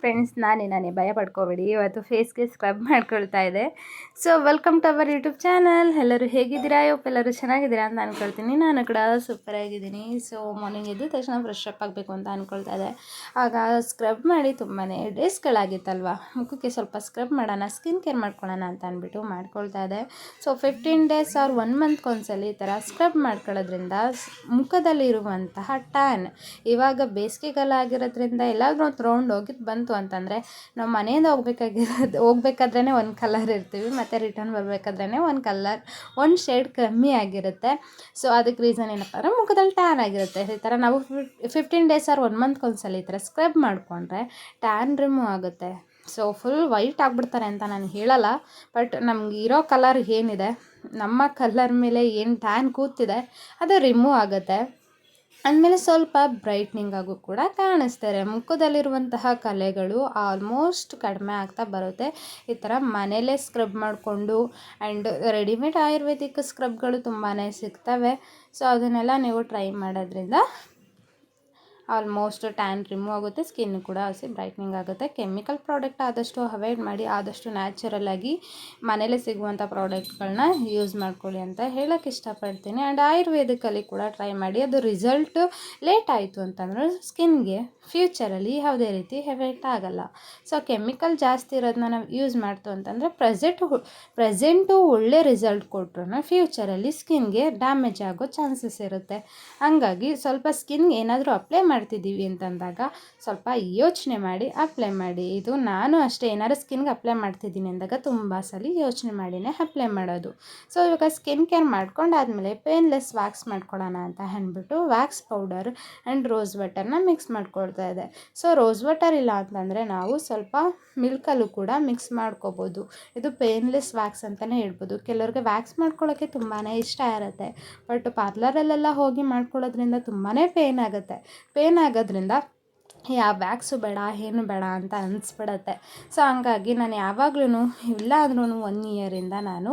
Friends ನಾನೇ ನಾನೇ ಭಯ ಪಡ್ಕೋಬೇಡಿ. ಇವತ್ತು ಫೇಸ್ಗೆ ಸ್ಕ್ರಬ್ ಮಾಡ್ಕೊಳ್ತಾ ಇದೆ. So welcome to our YouTube channel ಎಲ್ಲರೂ ಹೇಗಿದ್ದೀರಾ? ಇವತ್ತು ಎಲ್ಲರೂ ಚೆನ್ನಾಗಿದ್ದೀರಾ ಅಂತ ಅನ್ಕೊಳ್ತೀನಿ. ನಾನು ಕೂಡ ಸೂಪರ್ ಆಗಿದ್ದೀನಿ. ಸೊ ಮಾರ್ನಿಂಗ್ ಎದ್ದು ತಕ್ಷಣ ಫ್ರೆಶ್ ಅಪ್ ಆಗಬೇಕು ಅಂತ ಅಂದ್ಕೊಳ್ತಾ ಇದೆ. ಆಗ ಸ್ಕ್ರಬ್ ಮಾಡಿ ತುಂಬಾ ಡೇಸ್ಗಳಾಗಿತ್ತಲ್ವ ಮುಖಕ್ಕೆ ಸ್ವಲ್ಪ ಸ್ಕ್ರಬ್ ಮಾಡೋಣ ಸ್ಕಿನ್ ಕೇರ್ ಮಾಡ್ಕೊಳ್ಳೋಣ ಅಂತ ಅಂದ್ಬಿಟ್ಟು ಮಾಡ್ಕೊಳ್ತಾ ಇದೆ. So fifteen days or one month ಈ ಥರ ಸ್ಕ್ರಬ್ ಮಾಡ್ಕೊಳ್ಳೋದ್ರಿಂದ ಮುಖದಲ್ಲಿರುವಂತಹ ಟ್ಯಾನ್ ಇವಾಗ ಬೇಸಿಗೆಗಾಲ ಆಗಿರೋದ್ರಿಂದ ಎಲ್ಲಾದರೂ ರೌಂಡ್ ಹೋಗಿದ್ದು ಬಂತು ಅಂತಂದರೆ ನಾವು ಮನೆಯಿಂದ ಹೋಗ್ಬೇಕಾಗಿರೋದು ಹೋಗ್ಬೇಕಾದ್ರೇ ಒಂದು ಕಲರ್ ಇರ್ತೀವಿ, ಮತ್ತು ರಿಟರ್ನ್ ಬರಬೇಕಾದ್ರೇ ಒಂದು ಕಲರ್ ಒಂದು ಶೇಡ್ ಕಮ್ಮಿ ಆಗಿರುತ್ತೆ. ಸೊ ಅದಕ್ಕೆ ರೀಸನ್ ಏನಪ್ಪ ಅಂದರೆ ಮುಖದಲ್ಲಿ ಟ್ಯಾನ್ ಆಗಿರುತ್ತೆ. ಈ ಥರ ನಾವು ಫಿಫ್ಟೀನ್ ಡೇಸ್ ಆರ್ ಒನ್ ಮಂತ್ಗೆ ಒಂದ್ಸಲ ಈ ಥರ ಸ್ಕ್ರಬ್ ಮಾಡಿಕೊಂಡ್ರೆ ಟ್ಯಾನ್ ರಿಮೂವ್ ಆಗುತ್ತೆ. ಸೊ ಫುಲ್ ವೈಟ್ ಆಗಿಬಿಡ್ತಾರೆ ಅಂತ ನಾನು ಹೇಳಲ್ಲ ಬಟ್ ನಮ್ಗೆ ಇರೋ ಕಲರ್ ಏನಿದೆ, ನಮ್ಮ ಕಲರ್ ಮೇಲೆ ಏನು ಟ್ಯಾನ್ ಕೂತಿದೆ, ಅದು ರಿಮೂವ್ ಆಗುತ್ತೆ. ಅಂದಮೇಲೆ ಸ್ವಲ್ಪ ಬ್ರೈಟ್ನಿಂಗ್ ಆಗು ಕೂಡ ಕಾಣಿಸ್ತಾರೆ ಮುಖದಲ್ಲಿರುವಂತಹ ಕಲೆಗಳು ಆಲ್ಮೋಸ್ಟ್ ಕಡಿಮೆ ಆಗ್ತಾ ಬರುತ್ತೆ. ಈ ಥರ ಮನೆಯಲ್ಲೇ ಸ್ಕ್ರಬ್ ಮಾಡಿಕೊಂಡು ಆ್ಯಂಡ್ ರೆಡಿಮೇಡ್ ಆಯುರ್ವೇದಿಕ್ ಸ್ಕ್ರಬ್ಗಳು ತುಂಬಾ ಸಿಗ್ತವೆ. ಸೊ ಅದನ್ನೆಲ್ಲ ನೀವು ಟ್ರೈ ಮಾಡೋದ್ರಿಂದ ಆಲ್ಮೋಸ್ಟ್ ಟ್ಯಾನ್ ರಿಮೂವ್ ಆಗುತ್ತೆ, ಸ್ಕಿನ್ ಕೂಡ ಹಸಿ ಬ್ರೈಟ್ನಿಂಗ್ ಆಗುತ್ತೆ. ಕೆಮಿಕಲ್ ಪ್ರಾಡಕ್ಟ್ ಆದಷ್ಟು ಅವಾಯ್ಡ್ ಮಾಡಿ, ಆದಷ್ಟು ನ್ಯಾಚುರಲ್ ಆಗಿ ಮನೇಲೆ ಸಿಗುವಂಥ ಪ್ರಾಡಕ್ಟ್ಗಳನ್ನ ಯೂಸ್ ಮಾಡ್ಕೊಳ್ಳಿ ಅಂತ ಹೇಳೋಕ್ಕೆ ಇಷ್ಟಪಡ್ತೀನಿ. ಆ್ಯಂಡ್ ಆಯುರ್ವೇದಿಕಲ್ಲಿ ಕೂಡ ಟ್ರೈ ಮಾಡಿ, ಅದು ರಿಸಲ್ಟ್ ಲೇಟ್ ಆಯಿತು ಅಂತಂದ್ರೆ ಸ್ಕಿನ್ಗೆ ಫ್ಯೂಚರಲ್ಲಿ ಯಾವುದೇ ರೀತಿ ಎಫೆಕ್ಟ್ ಆಗಲ್ಲ. ಸೊ, ಕೆಮಿಕಲ್ ಜಾಸ್ತಿ ಇರೋದನ್ನ ನಾವು ಯೂಸ್ ಮಾಡ್ತು ಅಂತಂದರೆ ಪ್ರೆಸೆಂಟ್ ಪ್ರೆಸೆಂಟು ಒಳ್ಳೆ ರಿಸಲ್ಟ್ ಕೊಟ್ರೂ ಫ್ಯೂಚರಲ್ಲಿ ಸ್ಕಿನ್ಗೆ ಡ್ಯಾಮೇಜ್ ಆಗೋ ಚಾನ್ಸಸ್ ಇರುತ್ತೆ. ಹಂಗಾಗಿ ಸ್ವಲ್ಪ ಸ್ಕಿನ್ಗೆ ಏನಾದರೂ ಅಪ್ಲೈ ಮಾಡ್ತಿದ್ದೀವಿ ಅಂತಂದಾಗ ಸ್ವಲ್ಪ ಯೋಚನೆ ಮಾಡಿ ಅಪ್ಲೈ ಮಾಡಿ. ಇದು ನಾನು ಅಷ್ಟೇ ಏನಾದ್ರು ಸ್ಕಿನ್ಗೆ ಅಪ್ಲೈ ಮಾಡ್ತಿದ್ದೀನಿ ಅಂದಾಗ ತುಂಬ ಸಲ ಯೋಚನೆ ಮಾಡಿನೇ ಅಪ್ಲೈ ಮಾಡೋದು. ಸೊ ಇವಾಗ ಸ್ಕಿನ್ ಕೇರ್ ಮಾಡ್ಕೊಂಡಾದ್ಮೇಲೆ ಪೇನ್ಲೆಸ್ ವ್ಯಾಕ್ಸ್ ಮಾಡ್ಕೊಳ್ಳೋಣ ಅಂತ ಅಂದ್ಬಿಟ್ಟು ವ್ಯಾಕ್ಸ್ ಪೌಡರ್ ಆ್ಯಂಡ್ ರೋಸ್ ವಾಟರ್ನ ಮಿಕ್ಸ್ ಮಾಡ್ಕೊಳ್ತಾ ಇದೆ. ಸೊ ರೋಸ್ ವಾಟರ್ ಇಲ್ಲ ಅಂತಂದರೆ ನಾವು ಸ್ವಲ್ಪ ಮಿಲ್ಕಲ್ಲೂ ಕೂಡ ಮಿಕ್ಸ್ ಮಾಡ್ಕೋಬೋದು. ಇದು ಪೇನ್ಲೆಸ್ ವ್ಯಾಕ್ಸ್ ಅಂತಲೇ ಹೇಳ್ಬೋದು. ಕೆಲವ್ರಿಗೆ ವ್ಯಾಕ್ಸ್ ಮಾಡ್ಕೊಳ್ಳೋಕ್ಕೆ ತುಂಬಾ ಇಷ್ಟ ಇರುತ್ತೆ. ಬಟ್ ಪಾರ್ಲರಲ್ಲೆಲ್ಲ ಹೋಗಿ ಮಾಡ್ಕೊಳ್ಳೋದ್ರಿಂದ ತುಂಬಾ ಪೇನ್ ಆಗುತ್ತೆ. ಪೇನ್ ಆಗೋದ್ರಿಂದ ಯಾವ ವ್ಯಾಕ್ಸು ಬೇಡ, ಏನು ಬೇಡ ಅಂತ ಅನಿಸ್ಬಿಡತ್ತೆ. ಸೊ ಹಂಗಾಗಿ ನಾನು ಯಾವಾಗ್ಲೂ ಇಲ್ಲ ಅಂದ್ರೂ ಒನ್ ಇಯರಿಂದ ನಾನು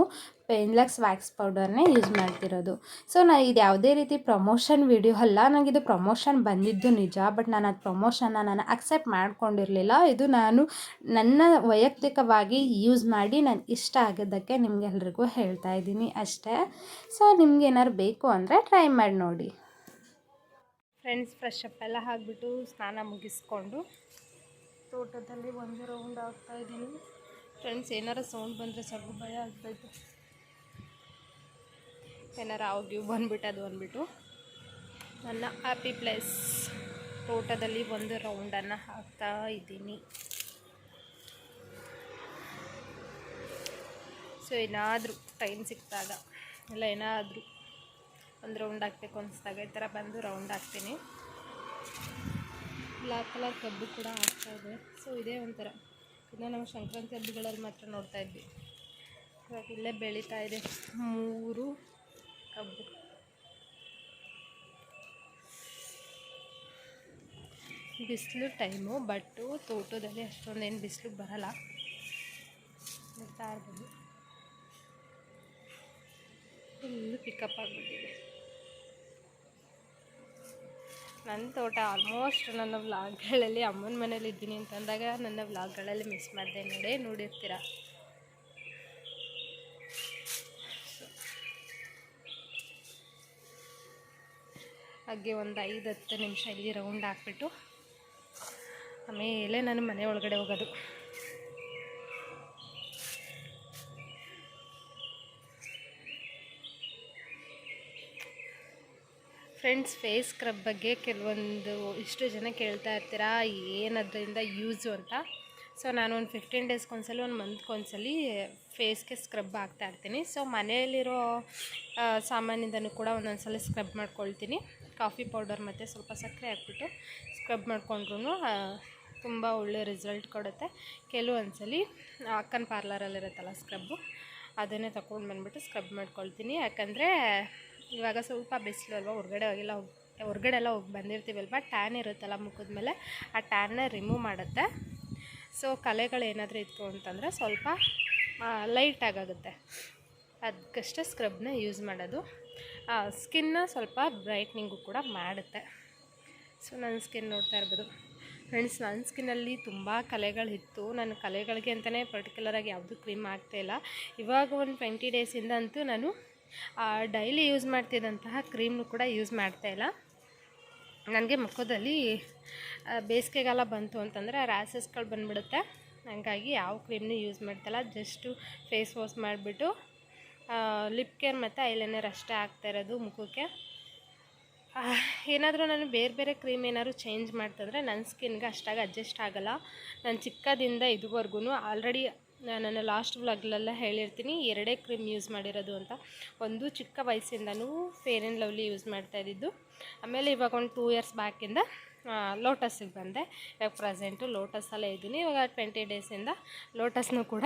ಪೇನ್ಲೆಕ್ಸ್ ವ್ಯಾಕ್ಸ್ ಪೌಡರ್ನೇ ಯೂಸ್ ಮಾಡ್ತಿರೋದು. ಸೊ ನಾನು ಇದು ಯಾವುದೇ ರೀತಿ ಪ್ರಮೋಷನ್ ವಿಡಿಯೋ ಅಲ್ಲ ನನಗಿದು ಪ್ರಮೋಷನ್ ಬಂದಿದ್ದು ನಿಜ ಬಟ್ ನಾನು ಅದು ಪ್ರಮೋಷನ್ನ ನಾನು ಅಕ್ಸೆಪ್ಟ್ ಮಾಡ್ಕೊಂಡಿರಲಿಲ್ಲ. ಇದು ನಾನು ನನ್ನ ವೈಯಕ್ತಿಕವಾಗಿ ಯೂಸ್ ಮಾಡಿ ನಾನು ಇಷ್ಟ ಆಗಿದ್ದಕ್ಕೆ ನಿಮಗೆಲ್ರಿಗೂ ಹೇಳ್ತಾ ಇದ್ದೀನಿ ಅಷ್ಟೇ. ಸೊ ನಿಮ್ಗೆ ಏನಾರು ಬೇಕು ಅಂದರೆ ಟ್ರೈ ಮಾಡಿ ನೋಡಿ. ಫ್ರೆಂಡ್ಸ್ ಫ್ರೆಶ್ ಅಪ್ ಎಲ್ಲ ಹಾಕಿಬಿಟ್ಟು ಸ್ನಾನ ಮುಗಿಸ್ಕೊಂಡು ತೋಟದಲ್ಲಿ ಒಂದು ರೌಂಡ್ ಆಗ್ತಾ ಇದ್ದೀನಿ. ಫ್ರೆಂಡ್ಸ್ ಏನಾರ ಸೌಂಡ್ ಬಂದರೆ ಸ್ವಲ್ಪ ಭಯ ಆಗ್ತೈತೆ. ಏನಾರ ಆಗಿ ಬಂದ್ಬಿಟ್ಟು ಅದು ಅಂದ್ಬಿಟ್ಟು ನನ್ನ ಹ್ಯಾಪಿ ಪ್ಲೇಸ್ ತೋಟದಲ್ಲಿ ಒಂದು ರೌಂಡನ್ನು ಹಾಕ್ತಾ ಇದ್ದೀನಿ. ಸೊ ಏನಾದರೂ ಟೈಮ್ ಸಿಕ್ಕಿದಾಗ ಇಲ್ಲ ಏನಾದರೂ ಒಂದು ರೌಂಡ್ ಹಾಕ್ಬೇಕು ಅನಿಸ್ದಾಗ ಈ ಥರ ಬಂದು ರೌಂಡ್ ಹಾಕ್ತೀನಿ. ಬ್ಲ್ಯಾಕ್ ಕಲರ್ ಕಬ್ಬು ಕೂಡ ಇದೆ. ಸೊ ಇದೇ ಒಂಥರ. ಇನ್ನು ನಾವು ಸಂಕ್ರಾಂತಿ ಹಬ್ಬಗಳಲ್ಲಿ ಮಾತ್ರ ನೋಡ್ತಾ ಇದ್ವಿ. ಇವಾಗ ಇಲ್ಲೇ ಬೆಳೀತಾ ಇದೆ. ಮೂರು ಕಬ್ಬು. ಬಿಸಿಲು ಟೈಮು ಬಟ್ಟು ತೋಟದಲ್ಲಿ ಅಷ್ಟೊಂದೇನು ಬಿಸಿಲು ಬರಲ್ಲ. ನೋಡ್ತಾ ಇರ್ಬೋದು. ಫುಲ್ಲು ಪಿಕಪ್ ಆಗಿಬಿಟ್ಟಿದೆ. ನನ್ನ ತೋಟ ಆಲ್ಮೋಸ್ಟ್ ನನ್ನ ವ್ಲಾಗ್ಗಳಲ್ಲಿ ಅಮ್ಮನ ಮನೇಲಿ ಇದ್ದೀನಿ ಅಂತಂದಾಗ ನನ್ನ ವ್ಲಾಗ್ಗಳಲ್ಲಿ ಮಿಸ್ ಮಾಡಿದೆ ನೋಡಿ, ನೋಡಿರ್ತೀರ? ಹಾಗೆ ಒಂದು ಐದು ಹತ್ತು ನಿಮಿಷ ಇಲ್ಲಿ ರೌಂಡ್ ಹಾಕ್ಬಿಟ್ಟು ಆಮೇಲೆ ನಾನು ಮನೆ ಒಳಗಡೆ ಹೋಗೋದು. ಫ್ರೆಂಡ್ಸ್, ಫೇಸ್ ಸ್ಕ್ರಬ್ ಬಗ್ಗೆ ಕೆಲವೊಂದು ಇಷ್ಟು ಜನ ಕೇಳ್ತಾ ಇರ್ತೀರಾ ಏನದರಿಂದ ಯೂಸು ಅಂತ. ಸೊ, ನಾನು ಒಂದು ಫಿಫ್ಟೀನ್ ಡೇಸ್ಗೆ ಒಂದ್ಸಲ, ಒಂದು ಮಂತ್ಗೊಂದ್ಸಲಿ ಫೇಸ್ಗೆ ಸ್ಕ್ರಬ್ ಆಗ್ತಾ ಇರ್ತೀನಿ. ಸೊ, ಮನೆಯಲ್ಲಿರೋ ಸಾಮಾನಿಂದನೂ ಕೂಡ ಒಂದೊಂದು ಸಲ ಸ್ಕ್ರಬ್ ಮಾಡ್ಕೊಳ್ತೀನಿ. ಕಾಫಿ ಪೌಡರ್ ಮತ್ತು ಸ್ವಲ್ಪ ಸಕ್ಕರೆ ಹಾಕ್ಬಿಟ್ಟು ಸ್ಕ್ರಬ್ ಮಾಡಿಕೊಂಡ್ರು ತುಂಬ ಒಳ್ಳೆ ರಿಸಲ್ಟ್ ಕೊಡುತ್ತೆ. ಕೆಲವೊಂದು ಸಲ ಅಕ್ಕನ ಪಾರ್ಲರಲ್ಲಿರುತ್ತಲ್ಲ ಸ್ಕ್ರಬ್ಬು ಅದನ್ನೇ ತಗೊಂಡು ಬಂದುಬಿಟ್ಟು ಸ್ಕ್ರಬ್ ಮಾಡ್ಕೊಳ್ತೀನಿ. ಯಾಕಂದರೆ ಇವಾಗ ಸ್ವಲ್ಪ ಬಿಸಿಲು ಅಲ್ವಾ, ಹೊರ್ಗಡೆ ಹೋಗಿಲ್ಲ, ಹೋಗಿ ಹೊರ್ಗಡೆ ಎಲ್ಲ ಹೋಗಿ ಬಂದಿರ್ತೀವಲ್ವ ಟ್ಯಾನ್ ಇರುತ್ತಲ್ಲ ಮುಖದ ಮೇಲೆ, ಆ ಟ್ಯಾನ್ನ ರಿಮೂವ್ ಮಾಡುತ್ತೆ. ಸೊ ಕಲೆಗಳು ಏನಾದರೂ ಇತ್ತು ಅಂತಂದರೆ ಸ್ವಲ್ಪ ಲೈಟಾಗುತ್ತೆ ಅದಕ್ಕಷ್ಟೇ ಸ್ಕ್ರಬ್ನ ಯೂಸ್ ಮಾಡೋದು. ಸ್ಕಿನ್ನ ಸ್ವಲ್ಪ ಬ್ರೈಟ್ನಿಂಗು ಕೂಡ ಮಾಡುತ್ತೆ. ಸೊ ನನ್ನ ಸ್ಕಿನ್ ನೋಡ್ತಾ ಇರ್ಬೋದು. ಫ್ರೆಂಡ್ಸ್ ನನ್ನ ಸ್ಕಿನ್ನಲ್ಲಿ ತುಂಬ ಕಲೆಗಳಿತ್ತು ನನ್ನ ಕಲೆಗಳಿಗೆ ಅಂತಲೇ ಪರ್ಟಿಕ್ಯುಲರಾಗಿ ಯಾವುದೂ ಕ್ರೀಮ್ ಆಗ್ತಾಯಿಲ್ಲ ಇವಾಗ ಒಂದು ಟ್ವೆಂಟಿ ಡೇಸಿಂದ ಅಂತೂ ನಾನು ಡೈಲಿ ಯೂಸ್ ಮಾಡ್ತಿದ್ದಂತಹ ಕ್ರೀಮ್ನು ಕೂಡ ಯೂಸ್ ಮಾಡ್ತಾ ಇಲ್ಲ. ನನಗೆ ಮುಖದಲ್ಲಿ ಬೇಸಿಗೆಗಾಲ ಬಂತು ಅಂತಂದರೆ ರ್ಯಾಸಸ್ಗಳು ಬಂದುಬಿಡುತ್ತೆ. ಹಾಗಾಗಿ ಯಾವ ಕ್ರೀಮ್ನೂ ಯೂಸ್ ಮಾಡ್ತಾಯಿಲ್ಲ ಜಸ್ಟು ಫೇಸ್ ವಾಶ್ ಮಾಡಿಬಿಟ್ಟು ಲಿಪ್ ಕೇರ್ ಮತ್ತು ಐಲೈನರ್ ಅಷ್ಟೇ ಆಗ್ತಾ ಇರೋದು ಮುಖಕ್ಕೆ. ಏನಾದರೂ ನಾನು ಬೇರೆ ಬೇರೆ ಕ್ರೀಮ್ ಏನಾದರೂ ಚೇಂಜ್ ಮಾಡ್ತಂದರೆ ನನ್ನ ಸ್ಕಿನ್ಗೆ ಅಷ್ಟಾಗಿ ಅಡ್ಜಸ್ಟ್ ಆಗೋಲ್ಲ. ನಾನು ಚಿಕ್ಕದಿಂದ ಇದುವರೆಗೂ ಆಲ್ರೆಡಿ ನಾನು ಲಾಸ್ಟ್ ವ್ಲಾಗ್ಲೆಲ್ಲ ಹೇಳಿರ್ತೀನಿ, ಎರಡೇ ಕ್ರೀಮ್ ಯೂಸ್ ಮಾಡಿರೋದು ಅಂತ. ಒಂದು ಚಿಕ್ಕ ವಯಸ್ಸಿಂದನೂ ಫೇರ್ ಆ್ಯಂಡ್ ಲವ್ಲಿ ಯೂಸ್ ಮಾಡ್ತಾ ಇದ್ದಿದ್ದು. ಆಮೇಲೆ ಇವಾಗ ಒಂದು ಟೂ ಇಯರ್ಸ್ ಬ್ಯಾಕಿಂದ ಲೋಟಸ್ಸಿಗೆ ಬಂದೆ. ಇವಾಗ ಪ್ರೆಸೆಂಟು ಲೋಟಸಲ್ಲೇ ಇದ್ದೀನಿ. ಇವಾಗ ಟ್ವೆಂಟಿ ಡೇಸಿಂದ ಲೋಟಸ್ನೂ ಕೂಡ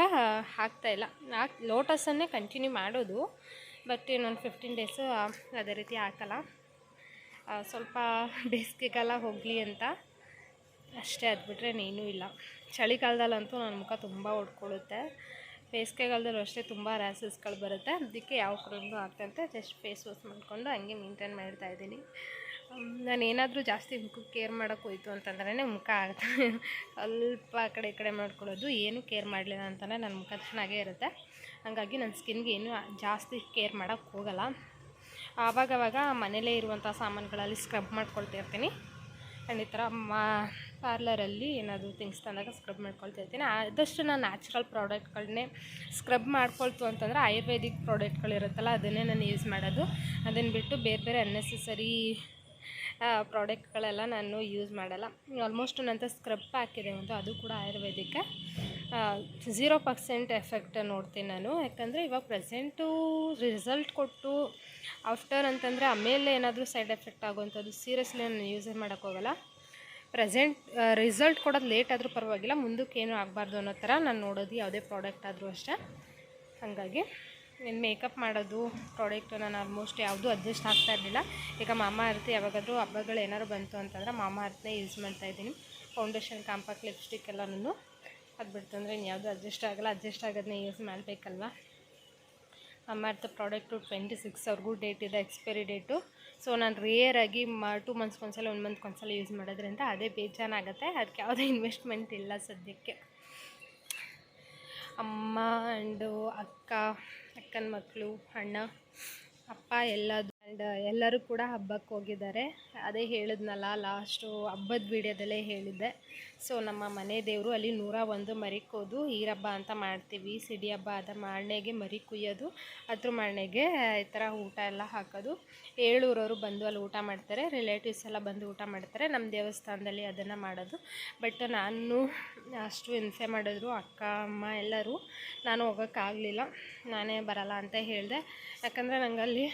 ಹಾಕ್ತಾಯಿಲ್ಲ ಹಾಕಿ ಲೋಟಸನ್ನೇ ಕಂಟಿನ್ಯೂ ಮಾಡೋದು ಬಟ್ ಇನ್ನೊಂದು ಫಿಫ್ಟೀನ್ ಡೇಸು ಅದೇ ರೀತಿ ಹಾಕಲ್ಲ. ಸ್ವಲ್ಪ ಬೇಸಿಗೆಗಾಲ ಹೋಗಲಿ ಅಂತ. ಅಷ್ಟೇ ಅದು ಬಿಟ್ಟರೆ ಇಲ್ಲ. ಚಳಿಗಾಲದಲ್ಲಂತೂ ನನ್ನ ಮುಖ ತುಂಬ ಹೊಡ್ಕೊಳ್ಳುತ್ತೆ ಬೇಸಿಗೆಗಾಲದಲ್ಲೂ ಅಷ್ಟೇ ತುಂಬ ರ್ಯಾಸಸ್ಗಳು ಬರುತ್ತೆ. ಅದಕ್ಕೆ ಯಾವ ಕ್ರೀಮ್ಗೂ ಆಗ್ತಂತೆ ಜಸ್ಟ್ ಫೇಸ್ ವಾಶ್ ಮಾಡಿಕೊಂಡು ಹಂಗೆ ಮೇಂಟೈನ್ ಮಾಡ್ತಾ ಇದ್ದೀನಿ. ನಾನು ಏನಾದರೂ ಜಾಸ್ತಿ ಮುಖಕ್ಕೆ ಕೇರ್ ಮಾಡೋಕೆ ಹೋಯ್ತು ಅಂತಂದ್ರೆ ಮುಖ ಆಗುತ್ತೆ ಸ್ವಲ್ಪ ಆ ಕಡೆ ಈ ಕಡೆ ಮಾಡ್ಕೊಳ್ಳೋದು. ಏನೂ ಕೇರ್ ಮಾಡಲಿಲ್ಲ ಅಂತಲೇ ನನ್ನ ಮುಖ ಚೆನ್ನಾಗೇ ಇರುತ್ತೆ. ಹಾಗಾಗಿ ನನ್ನ ಸ್ಕಿನ್ಗೆ ಏನೂ ಜಾಸ್ತಿ ಕೇರ್ ಮಾಡೋಕ್ಕೆ ಹೋಗಲ್ಲ. ಆವಾಗವಾಗ ಮನೇಲೇ ಇರುವಂಥ ಸಾಮಾನುಗಳಲ್ಲಿ ಸ್ಕ್ರಬ್ ಮಾಡ್ಕೊಳ್ತಾ ಇರ್ತೀನಿ. ಆ್ಯಂಡ್ ಈ ಥರ ಮಾ ಪಾರ್ಲರಲ್ಲಿ ಏನಾದರೂ ಥಿಂಗ್ಸ್ ತಂದಾಗ ಸ್ಕ್ರಬ್ ಮಾಡ್ಕೊಳ್ತಾ ಇರ್ತೀನಿ. ಆದಷ್ಟು ನಾನು ನ್ಯಾಚುರಲ್ ಪ್ರಾಡಕ್ಟ್ಗಳನ್ನೇ ಸ್ಕ್ರಬ್ ಮಾಡ್ಕೊಳ್ತು ಅಂತಂದರೆ ಆಯುರ್ವೇದಿಕ್ ಪ್ರಾಡಕ್ಟ್ಗಳಿರುತ್ತಲ್ಲ ಅದನ್ನೇ ನಾನು ಯೂಸ್ ಮಾಡೋದು. ಅದನ್ನು ಬಿಟ್ಟು ಬೇರೆ ಬೇರೆ ಅನ್ನೆಸೆಸರಿ ಪ್ರಾಡಕ್ಟ್ಗಳೆಲ್ಲ ನಾನು ಯೂಸ್ ಮಾಡಲ್ಲ. ಆಲ್ಮೋಸ್ಟ್ ನಂತ ಸ್ಕ್ರಬ್ ಹಾಕಿದೆ ಒಂದು, ಅದು ಕೂಡ ಆಯುರ್ವೇದಿಕ್ಕೆ ಝೀರೋ ಪರ್ಸೆಂಟ್ ಎಫೆಕ್ಟ್ ನೋಡ್ತೀನಿ ನಾನು. ಯಾಕಂದರೆ ಇವಾಗ ಪ್ರೆಸೆಂಟು ರಿಸಲ್ಟ್ ಕೊಟ್ಟು ಆಫ್ಟರ್ ಅಂತಂದರೆ ಆಮೇಲೆ ಏನಾದರೂ ಸೈಡ್ ಎಫೆಕ್ಟ್ ಆಗುವಂಥದ್ದು, ಸೀರಿಯಸ್ಲಿ ನಾನು ಯೂಸ್ ಮಾಡೋಕ್ಕೋಗಲ್ಲ ಪ್ರೆಸೆಂಟ್ ರಿಸಲ್ಟ್ ಕೊಡೋದು ಲೇಟ್ ಆದರೂ ಪರವಾಗಿಲ್ಲ, ಮುಂದಕ್ಕೆ ಏನೂ ಆಗಬಾರ್ದು ಅನ್ನೋ ಥರ ನಾನು ನೋಡೋದು, ಯಾವುದೇ ಪ್ರಾಡಕ್ಟ್ ಆದರೂ ಅಷ್ಟೇ. ಹಾಗಾಗಿ ಇನ್ನು ಮೇಕಪ್ ಮಾಡೋದು, ಪ್ರಾಡಕ್ಟು ನಾನು ಆಲ್ಮೋಸ್ಟ್ ಯಾವುದೂ ಅಡ್ಜಸ್ಟ್ ಆಗ್ತಾ ಇರಲಿಲ್ಲ. ಈಗ ಮಾಮ ಅರ್ತಿ ಯಾವಾಗಾದರೂ ಹಬ್ಬಗಳು ಏನಾದ್ರು ಬಂತು ಅಂತಂದರೆ ಮಾಮ ಅರ್ಥನೇ ಯೂಸ್ ಮಾಡ್ತಾ ಇದ್ದೀನಿ. ಫೌಂಡೇಶನ್ ಕಾಂಪಾಕ್ಟ್ ಲಿಪ್ಸ್ಟಿಕ್ ಎಲ್ಲನೂ ಅದು ಬಿಡ್ತಂದರೆ ಇನ್ಯಾವುದೂ ಅಡ್ಜಸ್ಟ್ ಆಗಲ್ಲ, ಅಡ್ಜಸ್ಟ್ ಆಗೋದನ್ನೇ ಯೂಸ್ ಮಾಡಬೇಕಲ್ವ? ಅರ್ಥ ಪ್ರಾಡಕ್ಟು ಟ್ವೆಂಟಿ ಸಿಕ್ಸ್ವರೆಗೂ ಡೇಟ್ ಇದೆ ಎಕ್ಸ್ಪೈರಿ ಡೇಟು ಸೊ ನಾನು ರೇರಾಗಿ ಮ ಟೂ ಮಂತ್ಸ್ಗೆ ಒಂದ್ಸಲ ಒನ್ ಮಂತ್ಗೆ ಒಂದ್ಸಲ ಯೂಸ್ ಮಾಡೋದ್ರಿಂದ ಅದೇ ಬೇಜಾನಾಗುತ್ತೆ ಅದಕ್ಕೆ ಯಾವುದೇ ಇನ್ವೆಸ್ಟ್ಮೆಂಟ್ ಇಲ್ಲ ಸದ್ಯಕ್ಕೆ. ಅಮ್ಮ ಆ್ಯಂಡು ಅಕ್ಕ, ಅಕ್ಕನ ಮಕ್ಕಳು ಅಣ್ಣ, ಅಪ್ಪ ಎಲ್ಲದು ಆ್ಯಂಡ್ ಎಲ್ಲರೂ ಕೂಡ ಹಬ್ಬಕ್ಕೆ ಹೋಗಿದ್ದಾರೆ. ಅದೇ ಹೇಳಿದ್ನಲ್ಲ ಲಾಸ್ಟು ಹಬ್ಬದ ವೀಡಿಯೋದಲ್ಲೇ ಹೇಳಿದ್ದೆ. ಸೊ ನಮ್ಮ ಮನೆ ದೇವರು ಅಲ್ಲಿ ನೂರ ಒಂದು ಮರಿ ಕೋದು ಈರಬ್ಬ ಅಂತ ಮಾಡ್ತೀವಿ. ಸಿಡಿ ಹಬ್ಬ ಅದ ಮಾರನೆಗೆ ಮರಿ ಕುಯ್ಯೋದು, ಅದ್ರ ಮಾರನೆಗೆ ಈ ಥರ ಊಟ ಎಲ್ಲ ಹಾಕೋದು. ಏಳೂರವರು ಬಂದು ಅಲ್ಲಿ ಊಟ ಮಾಡ್ತಾರೆ ರಿಲೇಟಿವ್ಸ್ ಎಲ್ಲ ಬಂದು ಊಟ ಮಾಡ್ತಾರೆ. ನಮ್ಮ ದೇವಸ್ಥಾನದಲ್ಲಿ ಅದನ್ನು ಮಾಡೋದು. ಬಟ್ ನಾನು ಅಷ್ಟು ಹಿಂಸೆ ಮಾಡಿದ್ರು ಅಕ್ಕ, ಅಮ್ಮ ಎಲ್ಲರೂ. ನಾನು ಹೋಗೋಕ್ಕಾಗಲಿಲ್ಲ. ನಾನೇ ಬರಲ್ಲ ಅಂತ ಹೇಳಿದೆ. ಯಾಕಂದರೆ ನಂಗಲ್ಲಿ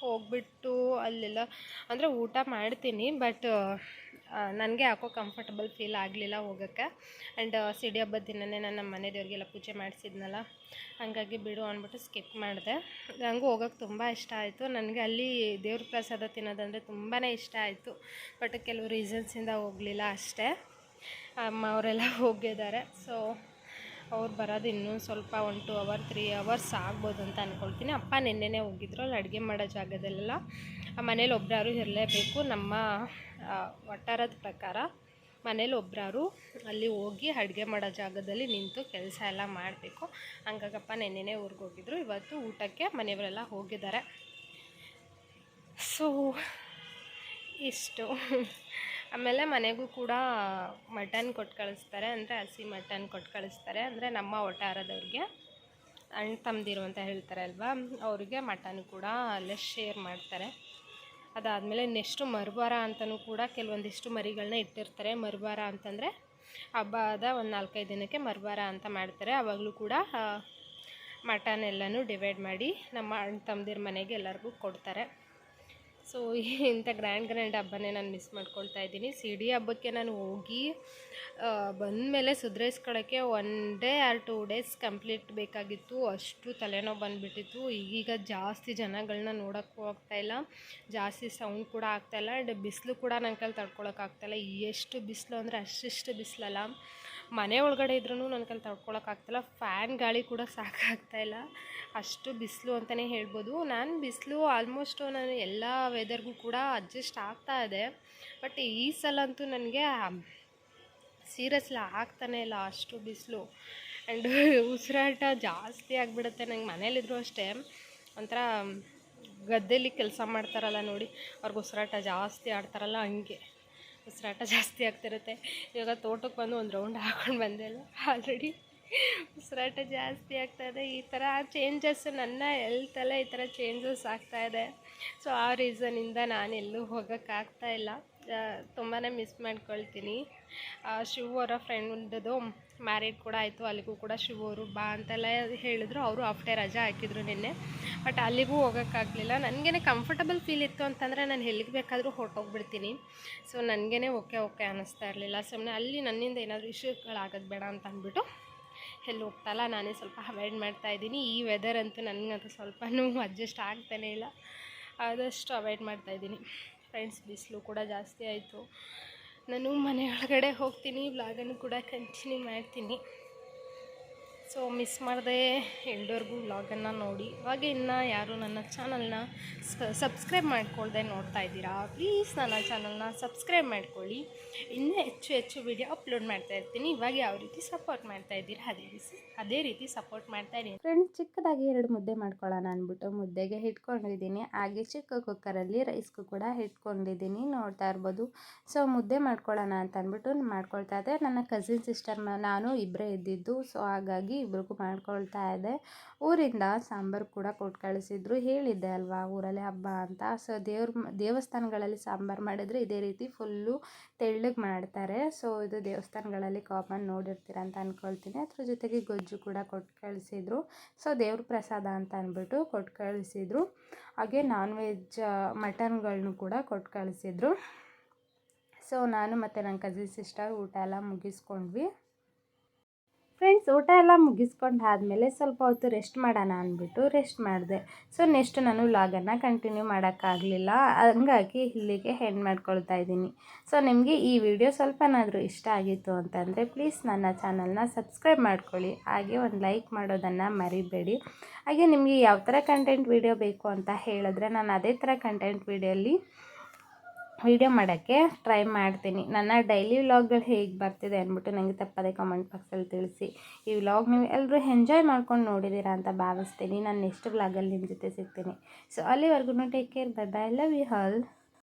ಹೋಗ್ಬಿಟ್ಟು ಅಲ್ಲೆಲ್ಲ, ಅಂದರೆ ಊಟ ಮಾಡ್ತೀನಿ ಬಟ್ ನನಗೆ ಯಾಕೋ ಕಂಫರ್ಟಬಲ್ ಫೀಲ್ ಆಗಲಿಲ್ಲ ಹೋಗೋಕ್ಕೆ. ಆ್ಯಂಡ್ ಸಿಡಿ ಹಬ್ಬದ ದಿನವೇ ನಾನು ನಮ್ಮ ಮನೆ ಪೂಜೆ ಮಾಡಿಸಿದ್ನಲ್ಲ, ಹಾಗಾಗಿ ಬಿಡು ಅಂದ್ಬಿಟ್ಟು ಸ್ಕಿಪ್ ಮಾಡಿದೆ. ನನಗೂ ಹೋಗೋಕ್ಕೆ ತುಂಬ ಇಷ್ಟ ಆಯಿತು. ನನಗೆ ಅಲ್ಲಿ ದೇವ್ರ ಪ್ರಸಾದ ತಿನ್ನೋದಂದರೆ ತುಂಬಾ ಇಷ್ಟ ಆಯಿತು. ಬಟ್ ಕೆಲವು ರೀಸನ್ಸಿಂದ ಹೋಗಲಿಲ್ಲ ಅಷ್ಟೇ. ಅಮ್ಮ ಅವರೆಲ್ಲ ಹೋಗಿದ್ದಾರೆ. ಸೊ ಅವ್ರು ಬರೋದು ಇನ್ನೂ ಸ್ವಲ್ಪ one two hour three hours ಆಗ್ಬೋದು ಅಂತ ಅಂದ್ಕೊಳ್ತೀನಿ ಅಪ್ಪ ನಿನ್ನೆನೇ ಹೋಗಿದ್ರು ಅಲ್ಲಿ ಅಡುಗೆ ಮಾಡೋ ಜಾಗದಲ್ಲೆಲ್ಲ? ಆ ಮನೇಲಿ ಒಬ್ಬರಾರು ಇರಲೇಬೇಕು. ನಮ್ಮ ವಟಾರದ ಪ್ರಕಾರ ಮನೇಲಿ ಒಬ್ಬರಾರು ಅಲ್ಲಿ ಹೋಗಿ ಅಡುಗೆ ಮಾಡೋ ಜಾಗದಲ್ಲಿ ನಿಂತು ಕೆಲಸ ಎಲ್ಲ ಮಾಡಬೇಕು. ಹಂಗಾಗಪ್ಪ ನೆನ್ನೆನೇ ಊರಿಗೆ ಹೋಗಿದ್ರು. ಇವತ್ತು ಊಟಕ್ಕೆ ಮನೆಯವರೆಲ್ಲ ಹೋಗಿದ್ದಾರೆ. ಸೊ ಇಷ್ಟು. ಆಮೇಲೆ ಮನೆಗೂ ಕೂಡ ಮಟನ್ ಕೊಟ್ಟು ಕಳಿಸ್ತಾರೆ, ಅಂದರೆ ಹಸಿ ಮಟನ್ ಕೊಟ್ಟು ಕಳಿಸ್ತಾರೆ, ಅಂದರೆ ನಮ್ಮ ಒಟ್ಟಾರದವ್ರಿಗೆ. ಅಣ್ಣ ತಮ್ಮದಿರು ಅಂತ ಹೇಳ್ತಾರೆ ಅಲ್ವಾ? ಅವರಿಗೆ ಮಟನ್ ಕೂಡ ಅಲ್ಲೇ ಶೇರ್ ಮಾಡ್ತಾರೆ. ಅದಾದಮೇಲೆ ನೆಕ್ಸ್ಟು ಮರುವಾರ ಅಂತಲೂ ಕೂಡ ಕೆಲವೊಂದಿಷ್ಟು ಮರಿಗಳನ್ನ ಇಟ್ಟಿರ್ತಾರೆ. ಮರುವಾರ ಅಂತಂದರೆ ಹಬ್ಬದ ಒಂದು ನಾಲ್ಕೈದು ದಿನಕ್ಕೆ ಮರುವಾರ ಅಂತ ಮಾಡ್ತಾರೆ. ಆವಾಗಲೂ ಕೂಡ ಮಟನ್ ಎಲ್ಲನೂ ಡಿವೈಡ್ ಮಾಡಿ ನಮ್ಮ ಅಣ್ಣ ತಮ್ಮದಿರ ಮನೆಗೆ ಎಲ್ಲರಿಗೂ ಕೊಡ್ತಾರೆ. ಸೊ ಇಂಥ ಗ್ರ್ಯಾಂಡ್ ಗ್ರ್ಯಾಂಡ್ ಹಬ್ಬನೇ ನಾನು ಮಿಸ್ ಮಾಡ್ಕೊಳ್ತಾ ಇದ್ದೀನಿ. ಸಿಡಿ ಹಬ್ಬಕ್ಕೆ ನಾನು ಹೋಗಿ ಬಂದಮೇಲೆ ಸುಧಾರಿಸ್ಕೊಳ್ಳೋಕ್ಕೆ one day or two days complete ಬೇಕಾಗಿತ್ತು. ಅಷ್ಟು ತಲೆನೋವು ಬಂದುಬಿಟ್ಟಿತ್ತು. ಈಗೀಗ ಜಾಸ್ತಿ ಜನಗಳನ್ನ ನೋಡೋಕ್ಕೂ ಆಗ್ತಾಯಿಲ್ಲ ಜಾಸ್ತಿ ಸೌಂಡ್ ಕೂಡ ಆಗ್ತಾಯಿಲ್ಲ ಆ್ಯಂಡ್ ಬಿಸಿಲು ಕೂಡ ನನ್ನ ಕೈಲಿ ತಡ್ಕೊಳೋಕ್ಕಾಗ್ತಾಯಿಲ್ಲ ಎಷ್ಟು ಬಿಸಿಲು ಅಂದರೆ ಅಷ್ಟಿಷ್ಟು ಬಿಸಿಲಲ್ಲ. ಮನೆ ಒಳಗಡೆ ಇದ್ರೂ ನನ್ನ ಕೈಲಿ ತಡ್ಕೊಳಕ್ಕಾಗ್ತಾಯಿಲ್ಲ ಫ್ಯಾನ್ ಗಾಳಿ ಕೂಡ ಸಾಕಾಗ್ತಾಯಿಲ್ಲ ಅಷ್ಟು ಬಿಸಿಲು ಅಂತಲೇ ಹೇಳ್ಬೋದು. ನಾನು ಬಿಸಿಲು ಆಲ್ಮೋಸ್ಟು ನಾನು ಎಲ್ಲ ವೆದರ್ಗೂ ಕೂಡ ಅಡ್ಜಸ್ಟ್ ಆಗ್ತಾ ಇದೆ. ಬಟ್ ಈ ಸಲ ಅಂತೂ ನನಗೆ ಸೀರಿಯಸ್ಲಿ ಆಗ್ತಾನೆ ಇಲ್ಲ ಅಷ್ಟು ಬಿಸಿಲು. ಆ್ಯಂಡ್ ಉಸಿರಾಟ ಜಾಸ್ತಿ ಆಗಿಬಿಡುತ್ತೆ. ನಂಗೆ ಮನೇಲಿದ್ರು ಅಷ್ಟೇ. ಒಂಥರ ಗದ್ದೆಯಲ್ಲಿ ಕೆಲಸ ಮಾಡ್ತಾರಲ್ಲ ನೋಡಿ, ಅವ್ರಿಗೆ ಉಸಿರಾಟ ಜಾಸ್ತಿ ಆಡ್ತಾರಲ್ಲ ಹಂಗೆ. ಉಸಿರಾಟ ಜಾಸ್ತಿ ಆಗ್ತಿರುತ್ತೆ. ಇವಾಗ ತೋಟಕ್ಕೆ ಬಂದು ಒಂದು ರೌಂಡ್ ಹಾಕೊಂಡು ಬಂದೆ ಅಲ್ಲ ಆಲ್ರೆಡಿ ಉಸಿರಾಟ ಜಾಸ್ತಿ ಆಗ್ತಾಯಿದೆ ಈ ಥರ ಚೇಂಜಸ್ ನನ್ನ ಹೆಲ್ತಲ್ಲೇ ಈ ಥರ ಚೇಂಜಸ್ ಆಗ್ತಾಯಿದೆ ಸೊ ಆ ರೀಸನಿಂದ ನಾನು ಎಲ್ಲೂ ಹೋಗೋಕ್ಕಾಗ್ತಾ ಇಲ್ಲ. ತುಂಬಾ ಮಿಸ್ ಮಾಡ್ಕೊಳ್ತೀನಿ. ಶಿವ ಅವರ ಫ್ರೆಂಡ್ದು ಮ್ಯಾರೇಡ್ ಕೂಡ ಆಯಿತು, ಅಲ್ಲಿಗೂ ಕೂಡ ಶಿವ ಅವರು ಬಾ ಅಂತೆಲ್ಲ ಹೇಳಿದ್ರು. ಅವರು ಆಫ್ಟೇ ರಜಾ ಹಾಕಿದ್ರು ನಿನ್ನೆ. ಬಟ್ ಅಲ್ಲಿಗೂ ಹೋಗೋಕ್ಕಾಗಲಿಲ್ಲ. ನನಗೇನೆ ಕಂಫರ್ಟಬಲ್ ಫೀಲ್ ಇತ್ತು ಅಂತಂದರೆ ನಾನು ಎಲ್ಲಿಗೆ ಬೇಕಾದರೂ ಹೊರಟೋಗ್ಬಿಡ್ತೀನಿ. ಸೊ ನನಗೇ ಓಕೆ ಓಕೆ ಅನ್ನಿಸ್ತಾ ಇರಲಿಲ್ಲ. ಸುಮ್ಮನೆ ಅಲ್ಲಿ ನನ್ನಿಂದ ಏನಾದರೂ ಇಶ್ಯೂಗಳಾಗೋದು ಬೇಡ ಅಂತ ಅಂದ್ಬಿಟ್ಟು ಎಲ್ಲಿ ಹೋಗ್ತಾಯಿಲ್ಲ ನಾನೇ ಸ್ವಲ್ಪ ಅವಾಯ್ಡ್ ಮಾಡ್ತಾ ಇದ್ದೀನಿ. ಈ ವೆದರ್ ಅಂತೂ ನನಗಂತೂ ಸ್ವಲ್ಪನೂ ಅಡ್ಜಸ್ಟ್ ಆಗ್ತಾನೇ ಇಲ್ಲ. ಆದಷ್ಟು ಅವಾಯ್ಡ್ ಮಾಡ್ತಾಯಿದ್ದೀನಿ ಫ್ರೆಂಡ್ಸ್ ಬಿಸಿಲು ಕೂಡ ಜಾಸ್ತಿ ಆಯಿತು. ನಾನು ಮನೆ ಒಳಗಡೆ ಹೋಗ್ತೀನಿ ವ್ಲಾಗನ್ನು ಕೂಡ ಕಂಟಿನ್ಯೂ ಮಾಡ್ತೀನಿ. ಸೊ ಮಿಸ್ ಮಾಡದೆ ಎಲ್ಲರಿಗೂ ವ್ಲಾಗನ್ನು ನೋಡಿ. ಇವಾಗ ಇನ್ನು ಯಾರು ನನ್ನ ಚಾನಲ್ನ ಸಬ್ಸ್ಕ್ರೈಬ್ ಮಾಡ್ಕೊಳ್ದೆ ನೋಡ್ತಾ ಇದ್ದೀರಾ ಪ್ಲೀಸ್ ನನ್ನ ಚಾನಲ್ನ ಸಬ್ಸ್ಕ್ರೈಬ್ ಮಾಡ್ಕೊಳ್ಳಿ. ಇನ್ನೂ ಹೆಚ್ಚು ಹೆಚ್ಚು ವಿಡಿಯೋ ಅಪ್ಲೋಡ್ ಮಾಡ್ತಾ ಇರ್ತೀನಿ. ಇವಾಗ ಯಾವ ರೀತಿ ಸಪೋರ್ಟ್ ಮಾಡ್ತಾ ಇದ್ದೀರಾ, ಅದೇ ರೀತಿ ಅದೇ ರೀತಿ ಸಪೋರ್ಟ್ ಮಾಡ್ತಾ ಇದ್ದೀನಿ ಫ್ರೆಂಡ್ಸ್ ಚಿಕ್ಕದಾಗಿ ಎರಡು ಮುದ್ದೆ ಮಾಡ್ಕೊಳ್ಳೋಣ ಅಂದ್ಬಿಟ್ಟು ಮುದ್ದೆಗೆ ಇಟ್ಕೊಂಡಿದ್ದೀನಿ ಹಾಗೆ ಚಿಕ್ಕ ಕುಕ್ಕರಲ್ಲಿ ರೈಸ್ಗೂ ಕೂಡ ಇಟ್ಕೊಂಡಿದ್ದೀನಿ ನೋಡ್ತಾ ಇರ್ಬೋದು. ಸೊ ಮುದ್ದೆ ಮಾಡ್ಕೊಳ್ಳೋಣ ಅಂತ ಅಂದ್ಬಿಟ್ಟು ಮಾಡ್ಕೊಳ್ತಾ ಇದ್ದೆ. ನನ್ನ ಕಸಿನ್ ಸಿಸ್ಟರ್ ನಾನು ಇಬ್ಬರೇ ಇದ್ದಿದ್ದು. ಸೊ ಹಾಗಾಗಿ ಇಬ್ರಿಗೂ ಮಾಡ್ಕೊಳ್ತಾ ಇದ್ದೆ ಊರಿಂದ ಸಾಂಬಾರು ಕೂಡ ಕೊಟ್ಟು ಕಳಿಸಿದ್ರು. ಹೇಳಿದ್ದೆ ಅಲ್ವಾ, ಊರಲ್ಲಿ ಹಬ್ಬ ಅಂತ. ಸೊ, ದೇವ್ರ ದೇವಸ್ಥಾನಗಳಲ್ಲಿ ಸಾಂಬಾರು ಮಾಡಿದರೆ ಇದೇ ರೀತಿ ಫುಲ್ಲು ತೆಳ್ಳಗೆ ಮಾಡ್ತಾರೆ. ಸೊ, ಇದು ದೇವಸ್ಥಾನಗಳಲ್ಲಿ ಕಾಮನ್ ನೋಡಿರ್ತೀರ ಅಂತ ಅಂದ್ಕೊಳ್ತೀನಿ ಅದ್ರ ಜೊತೆಗೆ ಗೊಜ್ಜು ಕೂಡ ಕೊಟ್ಟು ಕಳಿಸಿದ್ರು. ಸೊ, ದೇವ್ರ ಪ್ರಸಾದ ಅಂತ ಅಂದ್ಬಿಟ್ಟು ಕೊಟ್ಟು ಕಳಿಸಿದ್ರು. ಹಾಗೆ ನಾನ್ ವೆಜ್ ಮಟನ್ಗಳನ್ನೂ ಕೂಡ ಕೊಟ್ಟು ಕಳಿಸಿದ್ರು. ಸೊ, ನಾನು ಮತ್ತು ನನ್ನ ಕಸಿನ್ ಸಿಸ್ಟರ್ ಊಟ ಎಲ್ಲ ಮುಗಿಸ್ಕೊಂಡ್ವಿ. ಫ್ರೆಂಡ್ಸ್ ಊಟ ಎಲ್ಲ ಮುಗಿಸ್ಕೊಂಡು ಆದಮೇಲೆ ಸ್ವಲ್ಪ ಹೊತ್ತು ರೆಸ್ಟ್ ಮಾಡೋಣ ಅಂದ್ಬಿಟ್ಟು ರೆಸ್ಟ್ ಮಾಡಿದೆ. ಸೊ ನೆಕ್ಸ್ಟ್ ನಾನು ವ್ಲಾಗನ್ನು ಕಂಟಿನ್ಯೂ ಮಾಡೋಕ್ಕಾಗಲಿಲ್ಲ. ಹಂಗಾಗಿ ಇಲ್ಲಿಗೆ ಹೆಂಡ್ ಮಾಡ್ಕೊಳ್ತಾ ಇದ್ದೀನಿ. ಸೊ ನಿಮಗೆ ಈ ವಿಡಿಯೋ ಸ್ವಲ್ಪನಾದರೂ ಇಷ್ಟ ಆಗಿತ್ತು ಅಂತಂದರೆ ಪ್ಲೀಸ್ ನನ್ನ ಚಾನಲ್ನ ಸಬ್ಸ್ಕ್ರೈಬ್ ಮಾಡ್ಕೊಳ್ಳಿ. ಹಾಗೆ ಒಂದು ಲೈಕ್ ಮಾಡೋದನ್ನು ಮರಿಬೇಡಿ. ಹಾಗೆ ನಿಮಗೆ ಯಾವ ಥರ ಕಂಟೆಂಟ್ ವಿಡಿಯೋ ಬೇಕು ಅಂತ ಹೇಳಿದ್ರೆ ನಾನು ಅದೇ ಥರ ಕಂಟೆಂಟ್ ವಿಡಿಯೋಲಿ ವೀಡಿಯೋ ಮಾಡೋಕ್ಕೆ ಟ್ರೈ ಮಾಡ್ತೀನಿ. ನನ್ನ ಡೈಲಿ ವ್ಲಾಗ್ಗಳು ಹೇಗೆ ಬರ್ತಿದೆ ಅಂದ್ಬಿಟ್ಟು ನನಗೆ ತಪ್ಪದೆ ಕಮೆಂಟ್ ಬಾಕ್ಸಲ್ಲಿ ತಿಳಿಸಿ. ಈ ವ್ಲಾಗ್ ನೀವು ಎಲ್ಲರೂ ಎಂಜಾಯ್ ಮಾಡ್ಕೊಂಡು ನೋಡಿದ್ದೀರಾ ಅಂತ ಭಾವಿಸ್ತೀನಿ. ನಾನು ನೆಕ್ಸ್ಟ್ ವ್ಲಾಗಲ್ಲಿ ನಿಮ್ಮ ಜೊತೆ ಸಿಗ್ತೀನಿ. ಸೊ ಅಲ್ಲಿವರೆಗೂ take care bye bye love you all